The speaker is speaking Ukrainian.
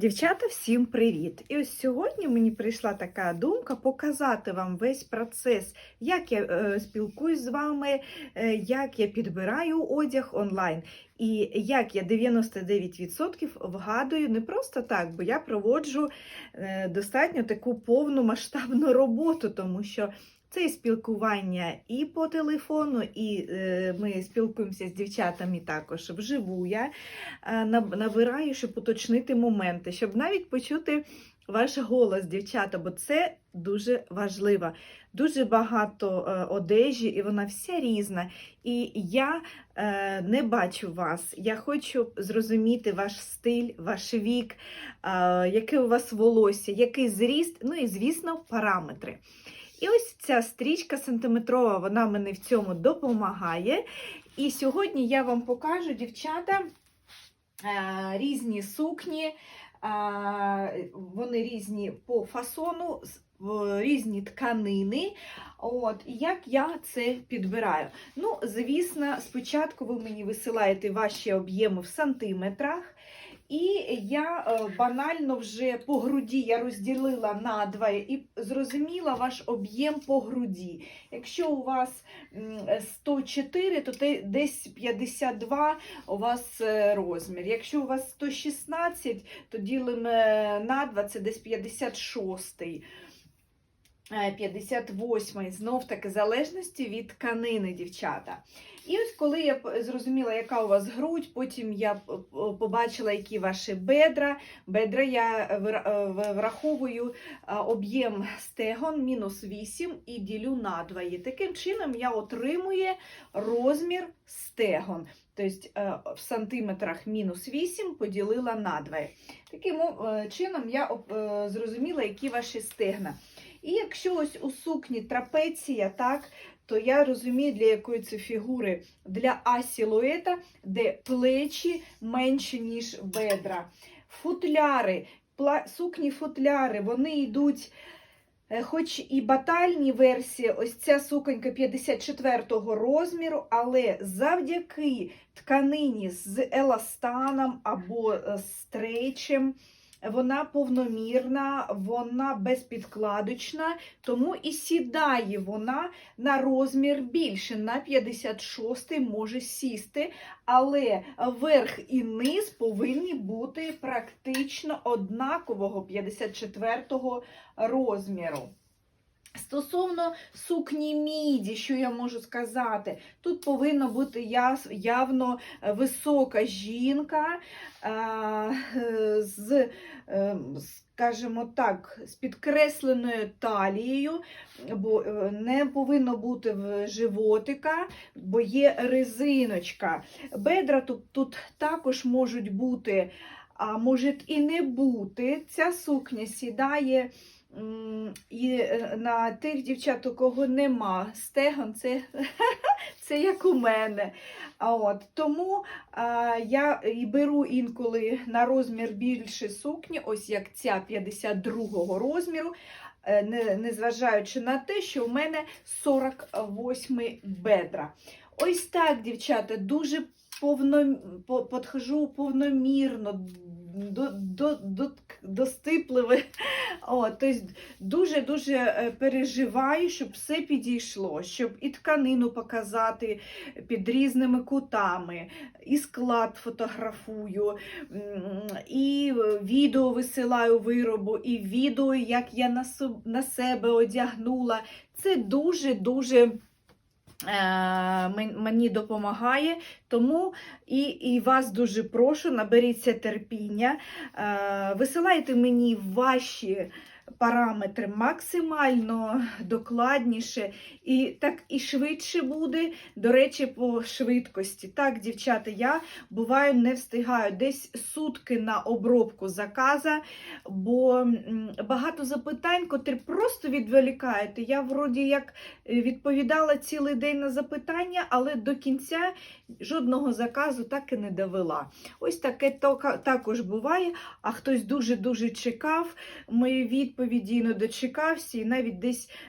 Дівчата, всім привіт! І ось сьогодні мені прийшла така думка показати вам весь процес, як я е, спілкуюсь з вами, е, як я підбираю одяг онлайн. І як я 99% вгадую не просто так, бо я проводжу е, достатньо таку повну масштабну роботу, тому що це і спілкування і по телефону, і е, ми спілкуємося з дівчатами також вживу. Я е, набираю, щоб уточнити моменти, щоб навіть почути ваш голос, дівчата, бо це дуже важливо. Дуже багато е, одежі, і вона вся різна. І я е, не бачу вас. Я хочу зрозуміти ваш стиль, ваш вік, е, яке у вас волосся, який зріст, ну і, звісно, параметри. І ось ця стрічка сантиметрова, вона мені в цьому допомагає. І сьогодні я вам покажу, дівчата, е, різні сукні, е, вони різні по фасону, різні тканини. От, і як я це підбираю? Ну, звісно, спочатку ви мені висилаєте ваші об'єми в сантиметрах. І я е, банально вже по груді я розділила на два і зрозуміла ваш об'єм по груді. Якщо у вас 104, то десь 52 у вас е, розмір. Якщо у вас 116, то ділимо е, на 2, це десь 56. Е, 58 знов таки залежності від тканини, дівчата. І ось коли я зрозуміла, яка у вас грудь, потім я побачила, які ваші бедра. Бедра я е, враховую е, об'єм стегон мінус 8 і ділю на 2. І таким чином я отримую розмір стегон. Тобто е, в сантиметрах мінус 8 поділила на 2. Таким чином я зрозуміла, які ваші стегна. І якщо ось у сукні трапеція, так, то я розумію, для якої це фігури. Для А-силуета, де плечі менші, ніж бедра. Футляри, сукні футляри, вони йдуть. е, Хоч і батальні версії, ось ця суконька 54-го розміру, але завдяки тканині з еластаном або е, стрейчем, вона повномірна, вона безпідкладочна, тому і сідає вона на розмір більше, на 56 може сісти, але верх і низ повинні бути практично однакового 54 розміру. Стосовно сукні міді, що я можу сказати, тут повинна бути явно е, висока жінка е, з, е, скажімо так, з підкресленою талією, бо не повинно бути в животика, бо є резиночка. Бедра тут, тут також можуть бути, а може і не бути. Ця сукня сідає. І е, на тих дівчат, у кого нема стегон, це, це як у мене. От, тому а, я і беру інколи на розмір більше сукні, ось як ця 52-го розміру, е, не- незважаючи на те, що в мене 48 бедра. Ось так, дівчата, дуже повно, по- подхожу повномірно, до, до, до, достипливо. О, тобто дуже-дуже е, переживаю, щоб все підійшло, щоб і тканину показати під різними кутами, і склад фотографую, і е, відео висилаю виробу, і відео, як я на себе одягнула. Це дуже-дуже. Е, мен- Мені допомагає, тому і, і вас дуже прошу, наберіться терпіння, е, висилайте мені ваші параметри максимально докладніше, і так і швидше буде. До речі, по швидкості. Так, дівчата, я буваю не встигаю десь сутки на обробку заказа, бо багато запитань, котрі просто відволікаєте. Я вроді як е, відповідала цілий день на запитання, але до кінця жодного заказу так і не довела. Ось таке також буває, а хтось дуже-дуже чекав мої відповіді, не дочекався, і навіть десь